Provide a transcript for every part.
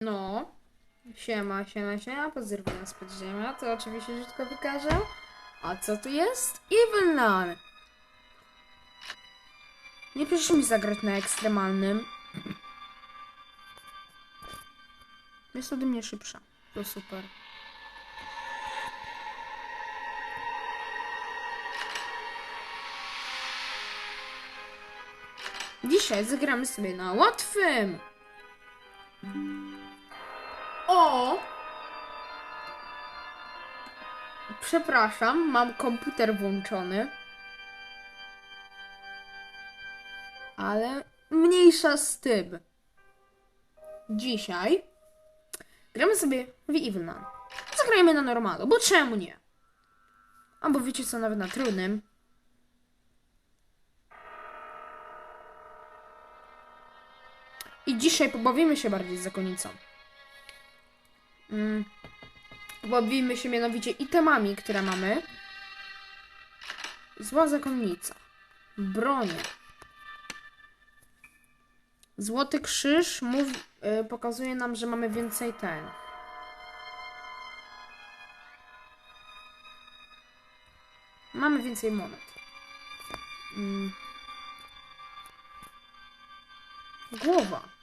No. Siema, siema, siema. Pozdrowienia z podziemia. To oczywiście wszystko wykażę. A co tu jest? Evil Nun. Nie proszę mi zagrać na ekstremalnym. Jest ode mnie szybsza. To super. Dzisiaj zagramy sobie na łatwym. O! Przepraszam, mam komputer włączony. Ale mniejsza z tym. Dzisiaj gramy sobie w Evil Nun. Zagrajmy na normalu, bo czemu nie? Albo wiecie co, nawet na trudnym. I dzisiaj pobawimy się bardziej z zakonnicą. Mm. Się mianowicie itemami, które mamy. Zła zakonnica. Bronie. Złoty krzyż mów, y, pokazuje nam, że mamy więcej ten. Mamy więcej monet. Mm. Głowa.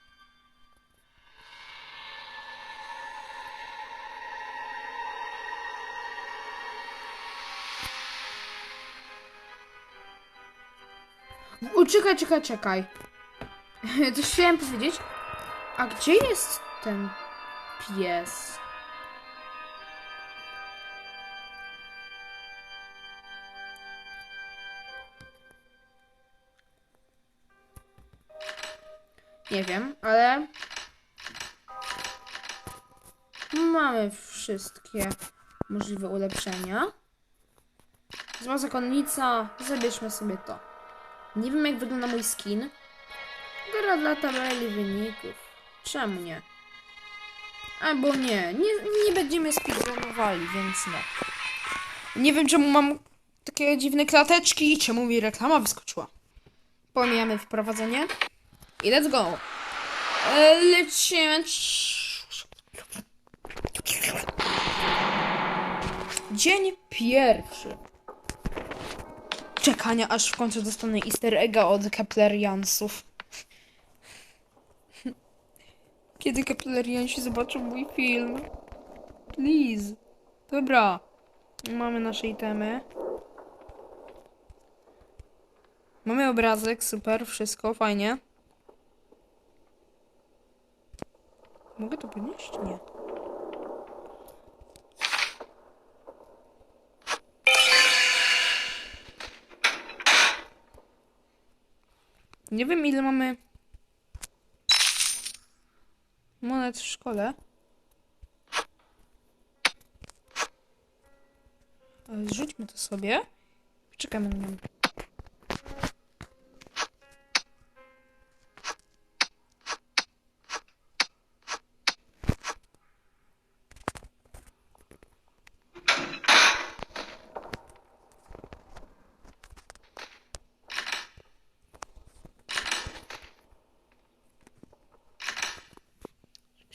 O, czekaj, czekaj, czekaj. Coś chciałem powiedzieć. A gdzie jest ten pies? Nie wiem, ale mamy wszystkie możliwe ulepszenia. Zła zakonnica, zabierzmy sobie to. Nie wiem jak wygląda mój skin. Gra dla tabeli wyników. Czemu nie? Albo nie. Nie, nie będziemy speedrunowali, więc no. Nie wiem czemu mam takie dziwne klateczki i czemu mi reklama wyskoczyła. Pomijamy wprowadzenie. I let's go. E, Lecimy. Dzień pierwszy czekania, aż w końcu dostanę easter egga od Kepleriansów. Kiedy Kepleriansi zobaczą mój film? Please. Dobra. Mamy nasze itemy. Mamy obrazek, super, wszystko, fajnie. Mogę to podnieść? Nie. Nie wiem ile mamy monet w szkole. Ale zrzućmy to sobie. Czekamy na nią.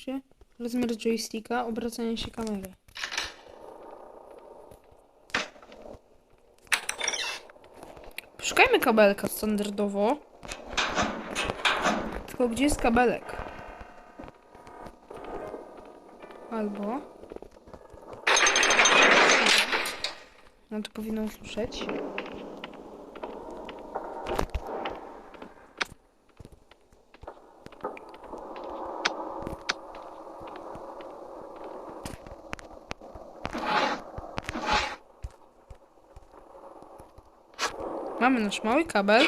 się. Rozmiar joysticka, obracanie się kamery. Szukajmy kabelka standardowo. Tylko gdzie jest kabelek? Albo... No to powinno usłyszeć. Mamy nasz mały kabel.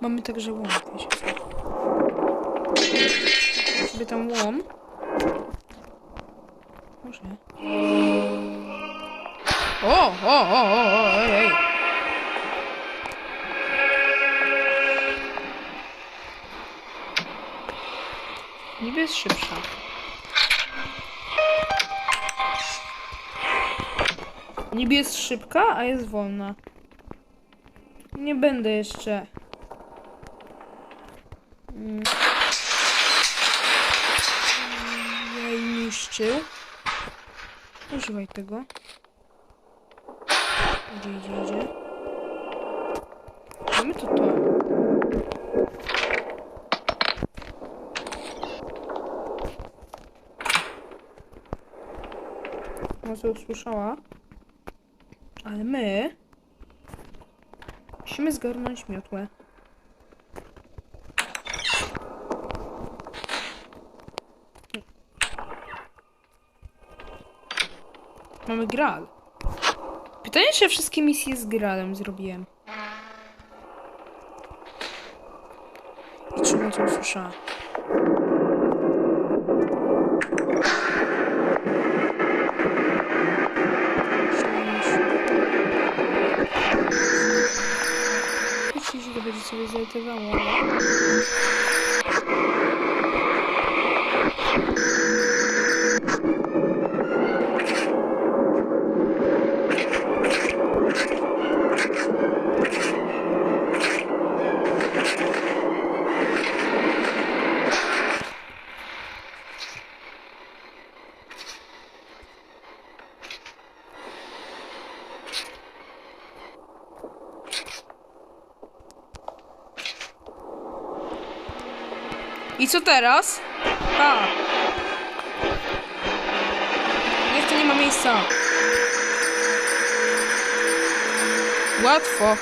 Mamy także łom. co. Sobie tam łom. Może. O, o, o, o, o, ej, ej. Niby jest szybsza. Niby jest szybka, a jest wolna. Nie będę jeszcze. Mm. zniszczył. Używaj tego. Idzie, idzie, idzie. Mamy tu to. Może usłyszała. Ale my musimy zgarnąć miotłę. Mamy gral. Pytanie, czy wszystkie misje z gralem zrobiłem. I czy to usłyszała? Że to będzie sobie zaltywało, ale... co teraz? A. Niech to nie ma miejsca. Łatwo.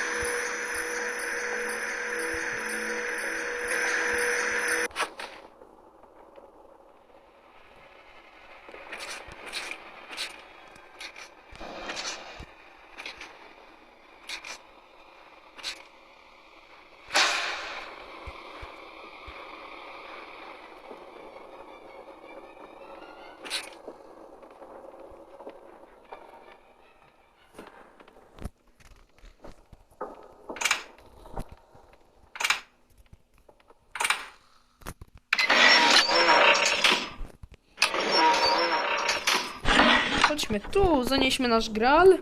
Tu, zanieśmy nasz gral.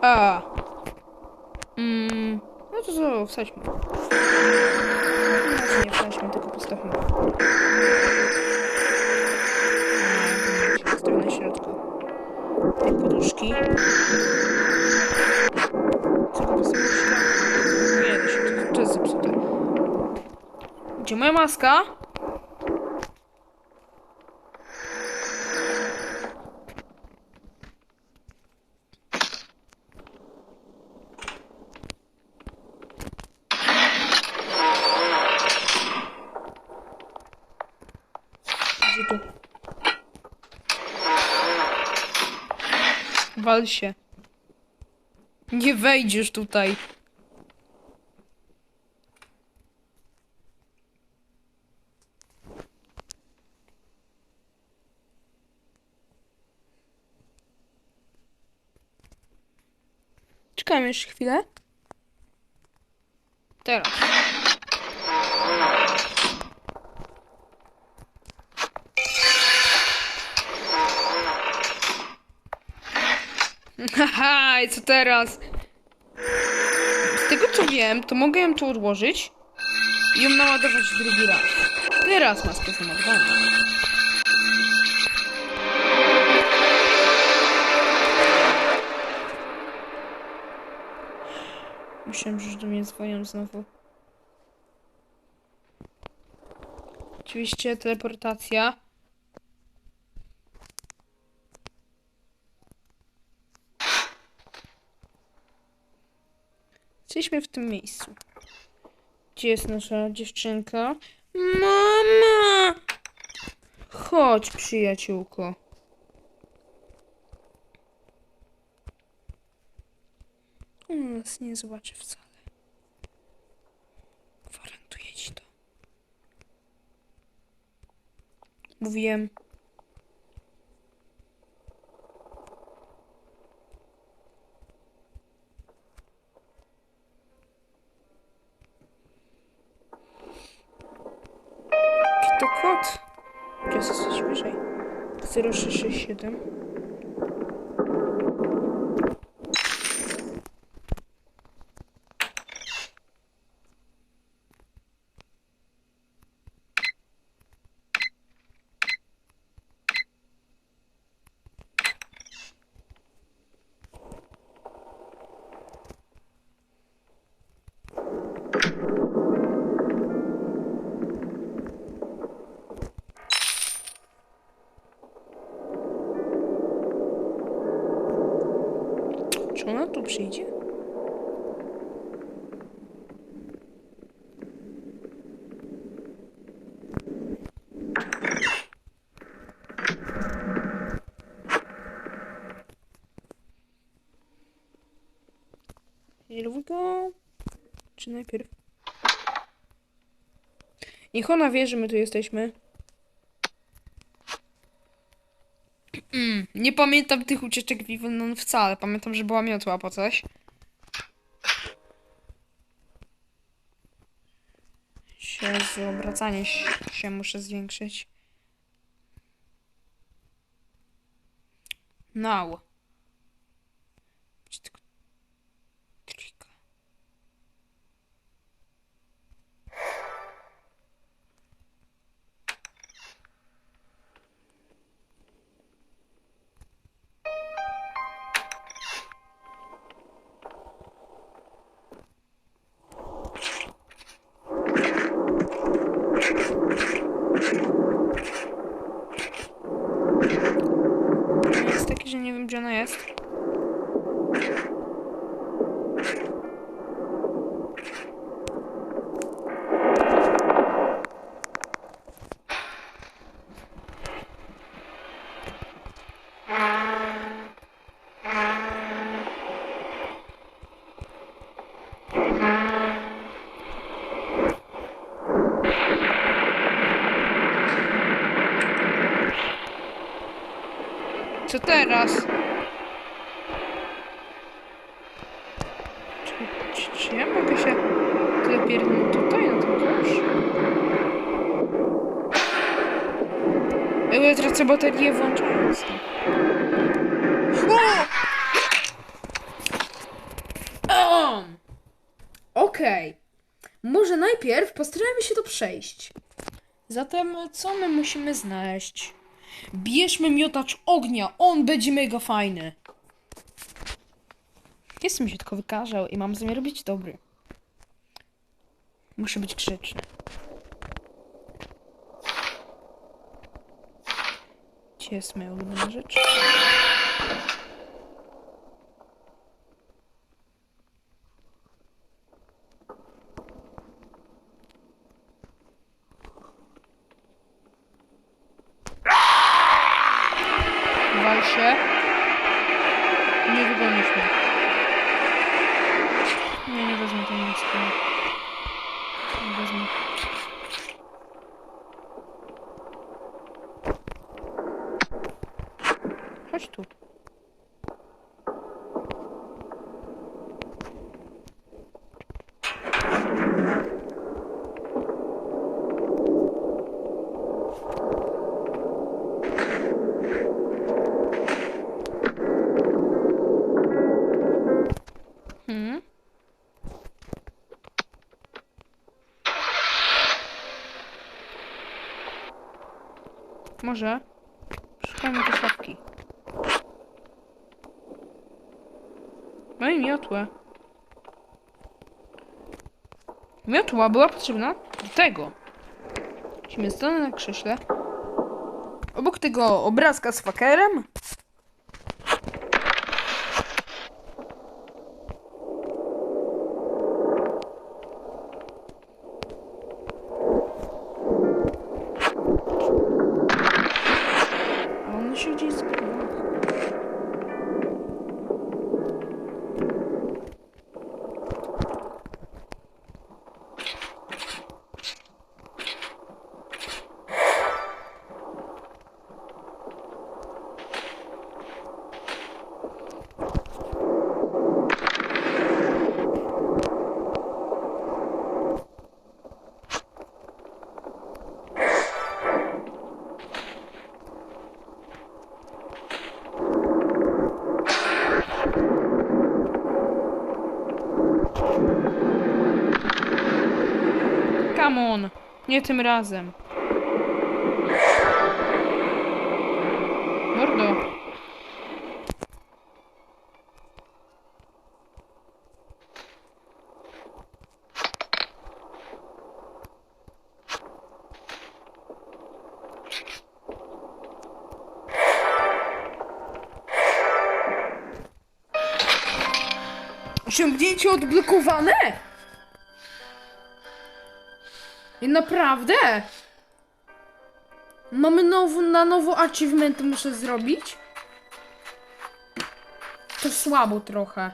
A. Mm, no to co, wsadźmy. Znaczy nie wsadźmy, tylko postawmy. Stoję na środku. Tej poduszki. Co postawić tam? Nie, to, się, to, to jest zepsute. Gdzie moja maska? Wal się. Nie wejdziesz tutaj. Czekajmy jeszcze chwilę. Teraz. I co teraz? Z tego co wiem, to mogę ją tu odłożyć i ją naładować drugi raz. Teraz maskę załadowaną. Myślałem, że do mnie dzwonią znowu. Oczywiście teleportacja. Jesteśmy w tym miejscu. Gdzie jest nasza dziewczynka? Mama! Chodź, przyjaciółko. Ona nas nie zobaczy wcale. Gwarantuję ci to. Mówiłem. Jest coś wyżej? 0667. Ona tu przyjdzie? Here we go. Czy najpierw? Niech ona wie, że my tu jesteśmy. Mm, nie pamiętam tych ucieczek Vivenon wcale. Pamiętam, że była miotła po coś. Jezu, obracanie się muszę zwiększyć. Now. Gdzie tylko Trójka. Jest taki, że nie wiem, gdzie ona jest. Teraz? Czy, czy, czy ja mogę się tyle tutaj na tym kosz? Ja tracę baterię włączając to. Okej. Może najpierw postarajmy się to przejść. Zatem co my musimy znaleźć? Bierzmy miotacz ognia, on będzie mega fajny. Jest mi się tylko wykazał i mam zamiar być dobry. Muszę być grzeczny. Gdzie jest moja ulubiona rzecz? Wal się. Nie wygonisz mnie. Nie, nie wezmę tej nic. Nie wezmę. Chodź tu. Hmm? Może? Szukajmy te szafki. No i miotłę. Miotła była potrzebna do tego. Stanąć na krześle. Obok tego obrazka z fakerem. A on się gdzieś skrywa. Come on. Nie tym razem. Mordo. osiągnięcie odblokowane? I naprawdę? Mamy na nowo achievement muszę zrobić? To słabo trochę.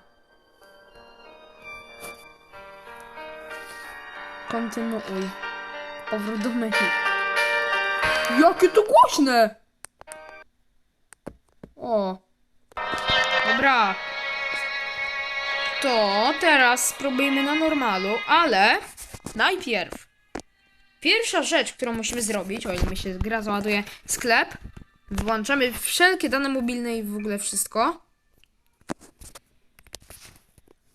Kontynuuj. Powrót do menu. Jakie to głośne! O. Dobra. To teraz spróbujemy na normalu, ale najpierw. Pierwsza rzecz, którą musimy zrobić, o ile mi się gra załaduje, sklep. Włączamy wszelkie dane mobilne i w ogóle wszystko.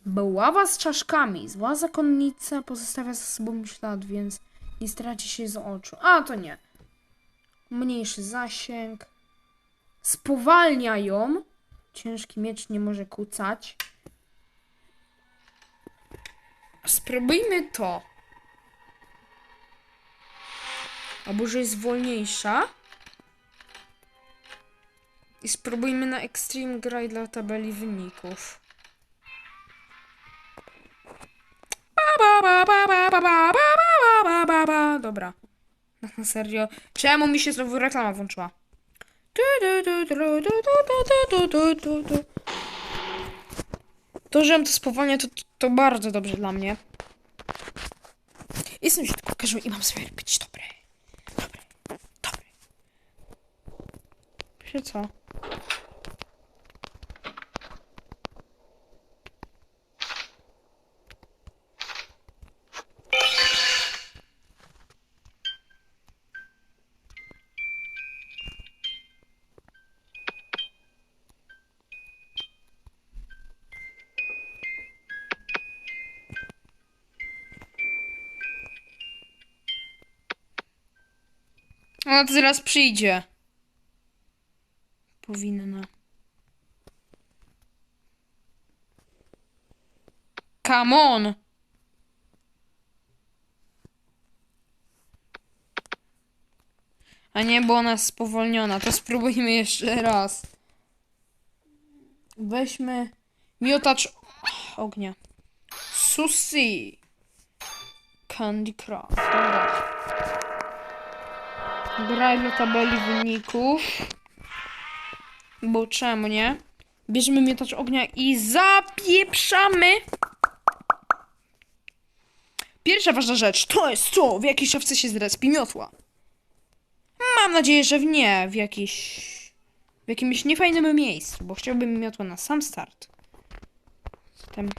Buława z czaszkami. Zła zakonnica pozostawia za sobą ślad, więc nie straci się z oczu. A, to nie. Mniejszy zasięg. Spowalnia ją. Ciężki miecz nie może kucać. Spróbujmy to. Albo że jest wolniejsza. I spróbujmy na Extreme graj dla tabeli wyników. Dobra. Na serio. Czemu mi się znowu reklama włączyła? To, że mam to spowalnia, to, to bardzo dobrze dla mnie. Jestem środkokarzem i mam sobie robić Wiecie co? Ona zaraz przyjdzie. Powinna. Come on! A nie, bo ona jest spowolniona. To spróbujmy jeszcze raz. Weźmy miotacz ognia. Susi. Candy Crush. Dobra. Graj dla tabeli wyników. Bo czemu nie? Bierzemy miotacz ognia i zapieprzamy. Pierwsza ważna rzecz to jest to, w jakiej szafce się zrespi miotła. Mam nadzieję, że w nie, w jakiś... w jakimś niefajnym miejscu, bo chciałbym miotła na sam start. Zatem...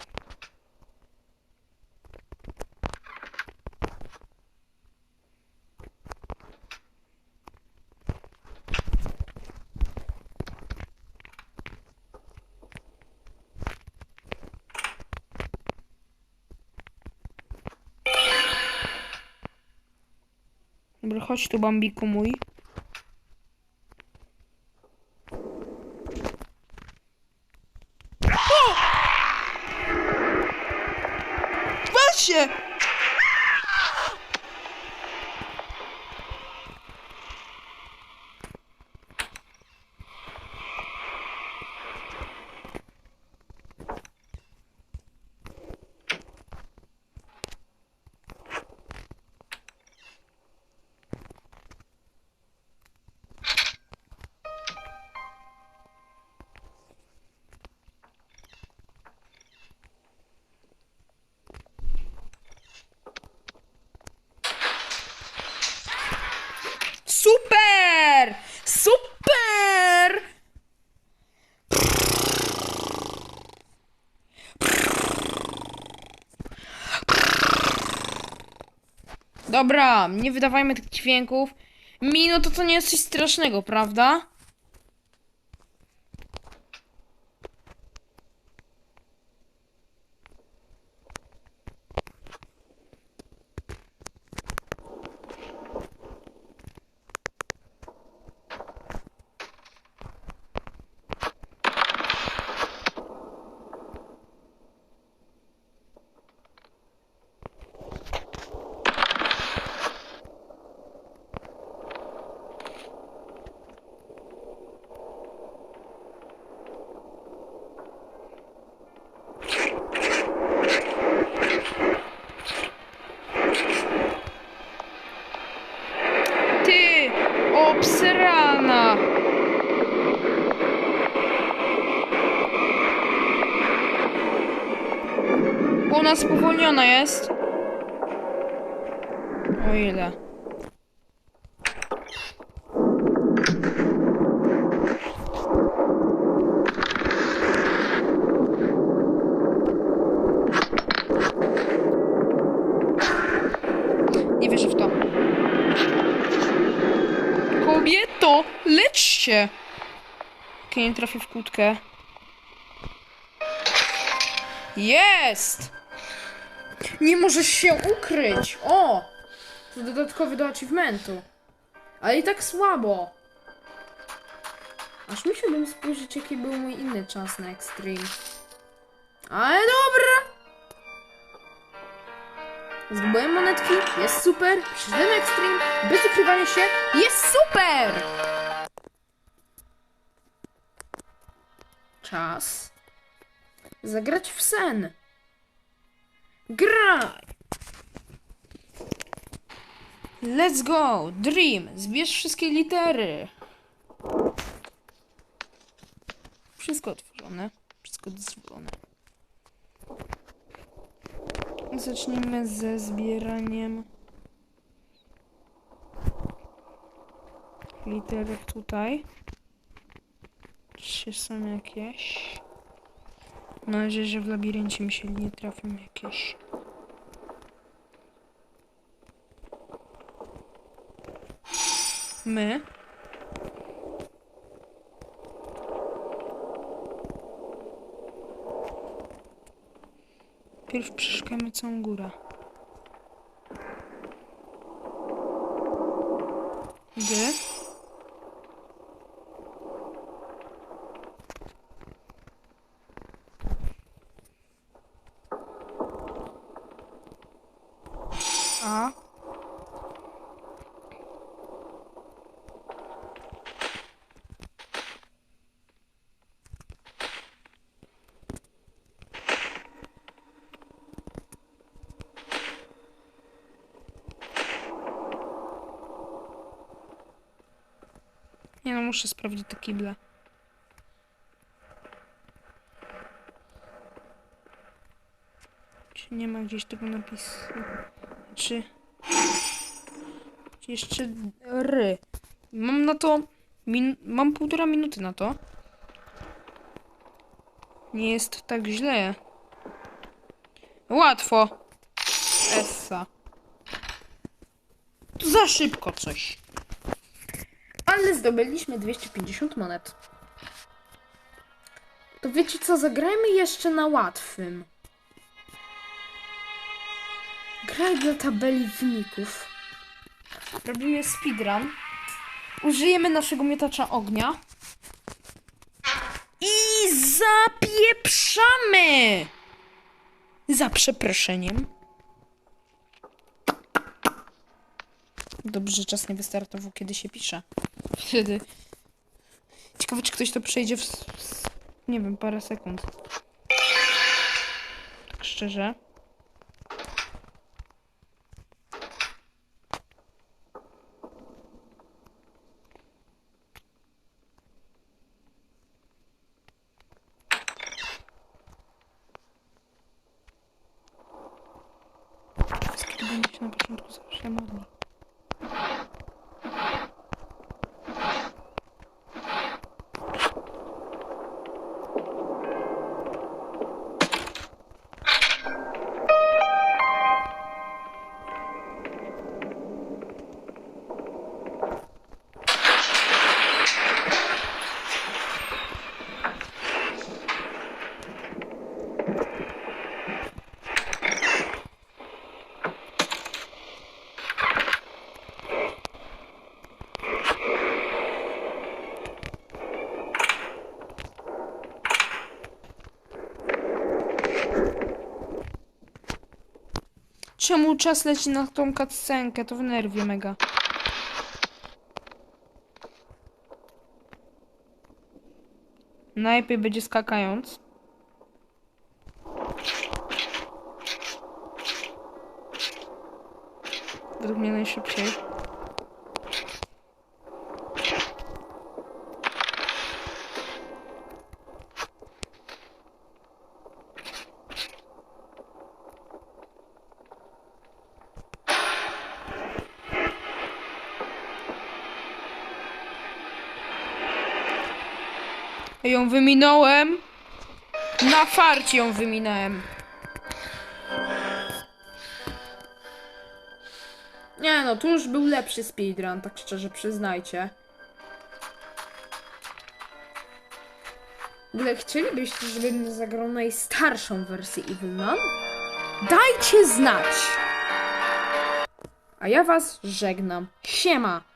Dobra, chodź tu, Bambiku mój. Weź się! Super! Super! Dobra, nie wydawajmy tych dźwięków. Mino to to nie jest coś strasznego, prawda? Obsrana! U nas spowolniona jest. O ile? Nie wierzę w to. Kobieto, lecz się! Okej, nie trafię w kłódkę. Jest! Nie możesz się ukryć! O! To dodatkowy do achievementu. Ale i tak słabo. Aż musiałbym spojrzeć, jaki był mój inny czas na Extreme. Ale dobra! Zdobyłem monetki, jest super. Przyszedłem Extreme, bez ukrywania się, jest super! Czas zagrać w sen. Graj! Let's go! Dream! Zbierz wszystkie litery. Wszystko otworzone. Wszystko dozwolone. Zacznijmy ze zbieraniem literek tutaj. Czy są jakieś? Mam nadzieję, że w labiryncie mi się nie trafią jakieś. My. Pierw przeszukamy całą górę. Gdy? A. Nie no, muszę sprawdzić te kible. Czy nie ma gdzieś tego napisu? Czy... czy jeszcze ry. Mam na to... Min... Mam półtora minuty na to. Nie jest tak źle. Łatwo. Essa. Za szybko coś. Zdobyliśmy 250 monet. To wiecie co, zagrajmy jeszcze na łatwym. Graj dla tabeli wyników. Robimy speedrun. Użyjemy naszego miotacza ognia. I zapieprzamy! Za przeproszeniem. Dobrze, czas nie wystartował, kiedy się pisze. Wtedy. Ciekawe, czy ktoś to przejdzie w, s- nie wiem, parę sekund. Tak szczerze. Kiedy będzie się na początku zawsze modli. Czemu czas leci na tą cutscenkę? To w nerwie mega. Najlepiej będzie skakając. Według mnie najszybciej. Wyminąłem. Na farcie ją wyminąłem. Nie no, tu już był lepszy speedrun, tak szczerze przyznajcie. W ogóle chcielibyście, żebym zagrał najstarszą wersję Evil? Dajcie znać! A ja was żegnam. Siema!